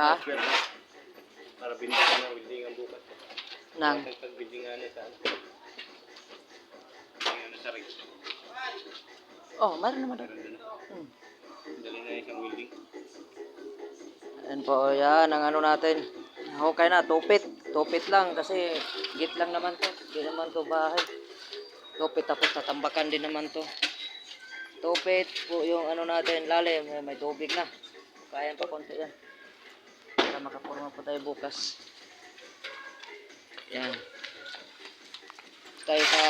Ha? Para bindingan ng building ang bukas. Nang. Pag-bindingan na sa ano. Sa rig. Oh, meron naman doon. Hmm. Dali na isang building. Ayan po, yan ang ano natin. Okay na, tupit. Tupit lang kasi git lang naman to. Hindi naman to bahay. Tupit tapos tatambakan din naman to. Tupit po yung ano natin, lalim. May, may tubig na. Kaya pa konti yan. Para makapurma po tayo bukas. Yan. Tayo sa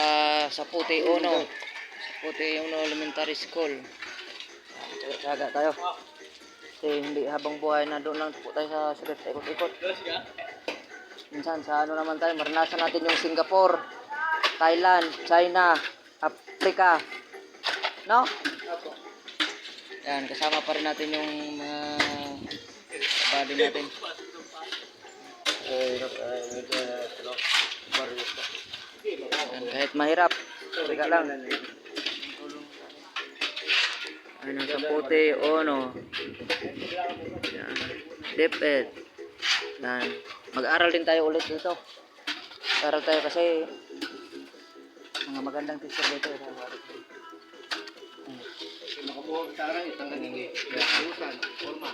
sa Puti Uno. Sa Puti Uno Elementary School. Yan, Tsaga tayo. Kasi hindi habang buhay na doon lang po tayo sa sigat ikot-ikot. Minsan sa ano naman tayo, maranasan natin yung Singapore, Thailand, China, Africa. No? Yan, kasama pa rin natin yung mga kabady natin. Eh, ano, barrio pa. Yan, kahit mahirap, teka lang. Ano sa puti, ono. Yan. Deped. Yan. Mag-aral din tayo ulit dito. Aral tayo kasi mga magandang teacher dito. eh. Makabuhag sa arang, isang ganito. Usan, forma.